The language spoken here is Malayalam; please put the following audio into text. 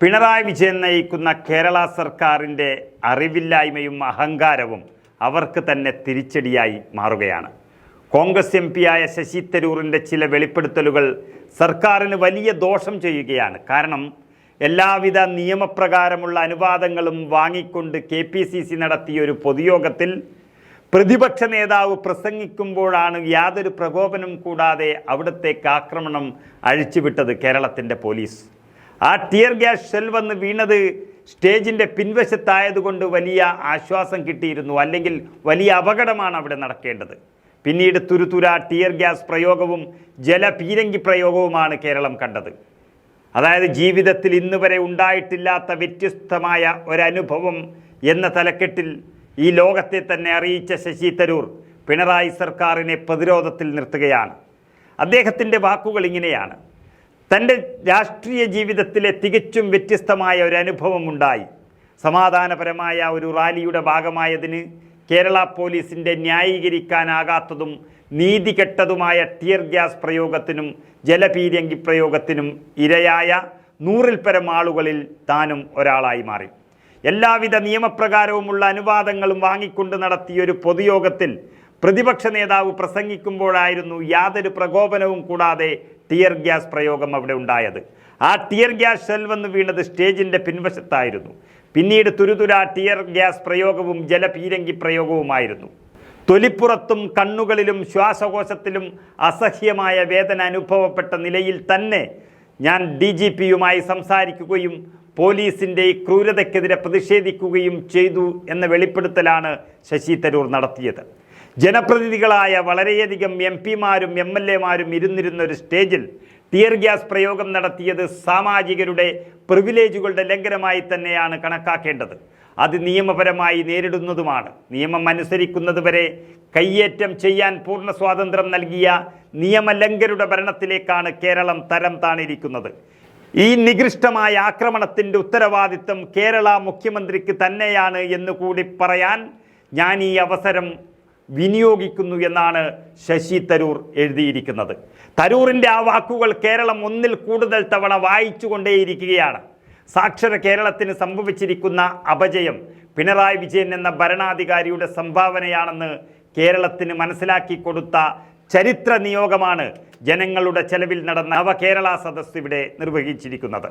പിണറായി വിജയൻ നയിക്കുന്ന കേരള സർക്കാരിന്റെ അറിവില്ലായ്മയും അഹങ്കാരവും അവർക്ക് തന്നെ തിരിച്ചടിയായി മാറുകയാണ്. കോൺഗ്രസ് എം പിയായ ശശി തരൂറിന്റെ ചില വെളിപ്പെടുത്തലുകൾ സർക്കാരിന് വലിയ ദോഷം ചെയ്യുകയാണ്. കാരണം എല്ലാവിധ നിയമപ്രകാരമുള്ള അനുവാദങ്ങളും വാങ്ങിക്കൊണ്ട് കെ പി സി സി നടത്തിയ ഒരു പൊതുയോഗത്തിൽ പ്രതിപക്ഷ നേതാവ് പ്രസംഗിക്കുമ്പോഴാണ് യാതൊരു പ്രകോപനം കൂടാതെ അവിടത്തേക്ക് ആക്രമണം അഴിച്ചുവിട്ടത് കേരളത്തിന്റെ പോലീസ്. ആ ടിയർ ഗ്യാസ് ഷെൽ വന്ന് വീണത് സ്റ്റേജിന്റെ പിൻവശത്തായതുകൊണ്ട് വലിയ ആശ്വാസം കിട്ടിയിരുന്നു. അല്ലെങ്കിൽ വലിയ അപകടമാണ് അവിടെ നടക്കേണ്ടത്. പിന്നീട് തുരുതുര ടിയർ ഗ്യാസ് പ്രയോഗവും ജലപീരങ്കി പ്രയോഗവുമാണ് കേരളം കണ്ടത്. അതായത് ജീവിതത്തിൽ ഇന്ന് വരെ ഉണ്ടായിട്ടില്ലാത്ത വ്യത്യസ്തമായ ഒരനുഭവം എന്ന തലക്കെട്ടിൽ ഈ ലോകത്തെ തന്നെ അറിയിച്ച ശശി തരൂർ പിണറായി സർക്കാരിനെ പ്രതിരോധത്തിൽ നിർത്തുകയാണ്. അദ്ദേഹത്തിന്റെ വാക്കുകൾ ഇങ്ങനെയാണ്. തന്റെ രാഷ്ട്രീയ ജീവിതത്തിലെ തികച്ചും വ്യത്യസ്തമായ ഒരു അനുഭവമുണ്ടായി. സമാധാനപരമായ ഒരു റാലിയുടെ ഭാഗമായതിന് കേരള പോലീസിന്റെ ന്യായീകരിക്കാനാകാത്തതും നീതികെട്ടതുമായ ടിയർ ഗ്യാസ് പ്രയോഗത്തിനും ജലപീരങ്കി പ്രയോഗത്തിനും ഇരയായ നൂറിൽ പരം ആളുകളിൽ താനും ഒരാളായി മാറി. എല്ലാവിധ നിയമപ്രകാരവുമുള്ള അനുവാദങ്ങളും വാങ്ങിക്കൊണ്ട് നടത്തിയ ഒരു പൊതുയോഗത്തിൽ പ്രതിപക്ഷ നേതാവ് പ്രസംഗിക്കുമ്പോഴായിരുന്നു യാതൊരു പ്രകോപനവും കൂടാതെ ടിയർ ഗ്യാസ് പ്രയോഗം അവിടെ ഉണ്ടായത്. ആ ടിയർ ഗ്യാസ് ഷെൽ വന്ന് വീണത് സ്റ്റേജിന്റെ പിൻവശത്തായിരുന്നു. പിന്നീട് തുരുതുര ടിയർ ഗ്യാസ് പ്രയോഗവും ജലപീരങ്കി പ്രയോഗവുമായിരുന്നു. തൊലിപ്പുറത്തും കണ്ണുകളിലും ശ്വാസകോശത്തിലും അസഹ്യമായ വേദന അനുഭവപ്പെട്ട നിലയിൽ തന്നെ ഞാൻ ഡി ജി പിയുമായി സംസാരിക്കുകയും പോലീസിന്റെ ക്രൂരതയ്ക്കെതിരെ പ്രതിഷേധിക്കുകയും ചെയ്തു എന്ന വെളിപ്പെടുത്തലാണ് ശശി തരൂർ നടത്തിയത്. ജനപ്രതിനിധികളായ വളരെയധികം എം പിമാരും എം എൽ എമാരും ഇരുന്നിരുന്ന ഒരു സ്റ്റേജിൽ ടിയർ ഗ്യാസ് പ്രയോഗം നടത്തിയത് സാമാജികരുടെ പ്രിവിലേജുകളുടെ ലംഘനമായി തന്നെയാണ് കണക്കാക്കേണ്ടത്. അത് നിയമപരമായി നേരിടുന്നതുമാണ്. നിയമം അനുസരിക്കുന്നതുവരെ കയ്യേറ്റം ചെയ്യാൻ പൂർണ സ്വാതന്ത്ര്യം നൽകിയ നിയമലംഘരുടെ ഭരണത്തിലേക്കാണ് കേരളം തരം താണിരിക്കുന്നത്. ഈ നികൃഷ്ടമായ ആക്രമണത്തിന്റെ ഉത്തരവാദിത്തം കേരള മുഖ്യമന്ത്രിക്ക് തന്നെയാണ് എന്ന് കൂടി പറയാൻ ഞാൻ ഈ അവസരം വിനിയോഗിക്കുന്നു എന്നാണ് ശശി തരൂർ എഴുതിയിരിക്കുന്നത്. തരൂറിന്റെ ആ വാക്കുകൾ കേരളം ഒന്നിൽ കൂടുതൽ തവണ വായിച്ചുകൊണ്ടേയിരിക്കുകയാണ്. സാക്ഷര കേരളത്തിന് സംഭവിച്ചിരിക്കുന്ന അപജയം പിണറായി വിജയൻ എന്ന ഭരണാധികാരിയുടെ സംഭാവനയാണെന്ന് കേരളത്തിന് മനസ്സിലാക്കി കൊടുത്ത ചരിത്ര നിയോഗമാണ് ജനങ്ങളുടെ ചെലവിൽ നടന്ന നവകേരള സദസ് ഇവിടെ നിർവഹിച്ചിരിക്കുന്നത്.